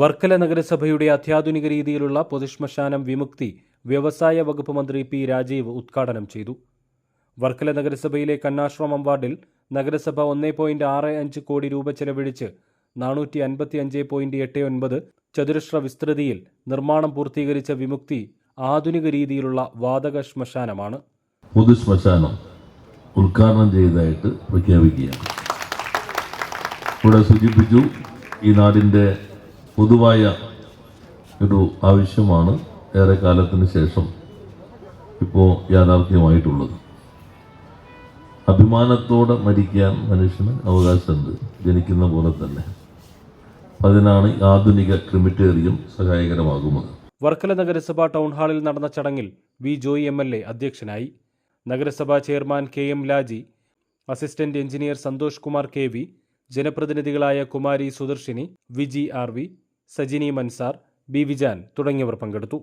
വർക്കല നഗരസഭയുടെ അത്യാധുനിക രീതിയിലുള്ള പൊതുശ്മശാനം വിമുക്തി വ്യവസായ വകുപ്പ് മന്ത്രി പി രാജീവ് ഉദ്ഘാടനം ചെയ്തു. വർക്കല നഗരസഭയിലെ കണ്ണാശ്രമം വാർഡിൽ നഗരസഭ ഒന്നേ പോയിന്റ് ആറ് അഞ്ച് കോടി രൂപ ചെലവഴിച്ച് നാനൂറ്റി അൻപത്തി അഞ്ച് പോയിന്റ് എട്ട് ഒൻപത് ചതുരശ്ര വിസ്തൃതിയിൽ നിർമ്മാണം പൂർത്തീകരിച്ച വിമുക്തി ആധുനിക രീതിയിലുള്ള വാതക ശ്മശാനമാണ്. പൊതു ശ്മശാനം ഉദ്ഘാടനം ചെയ്തതായിട്ട് പ്രഖ്യാപിക്കുകയാണ്. ഇവിടെ സൂചിപ്പിച്ചു ഈ നാടിന്റെ പൊതുവായ ഒരു ആവശ്യമാണ് ഏറെ കാലത്തിന് ശേഷം ഇപ്പോൾ യാഥാർത്ഥ്യമായിട്ടുള്ളത്. അഭിമാനത്തോടെ മരിക്കാൻ മനുഷ്യന് അവകാശമുണ്ട് ജനിക്കുന്ന പോലെ തന്നെ. അതിനാണ് ആധുനിക ക്രിമിറ്റേറിയം സഹായകരമാകുന്നത്. വർക്കല നഗരസഭ ടൗൺ ഹാളിൽ നടന്ന ചടങ്ങിൽ V Joy M L A അധ്യക്ഷനായി. നഗരസഭാ chairman K M Laji assistant engineer Santhosh Kumar K V ജനപ്രതിനിധികളായ Kumari Sudarshini Viji R V Sajini Mansar B Vijan തുടങ്ങിയവർ പങ്കെടുത്തു.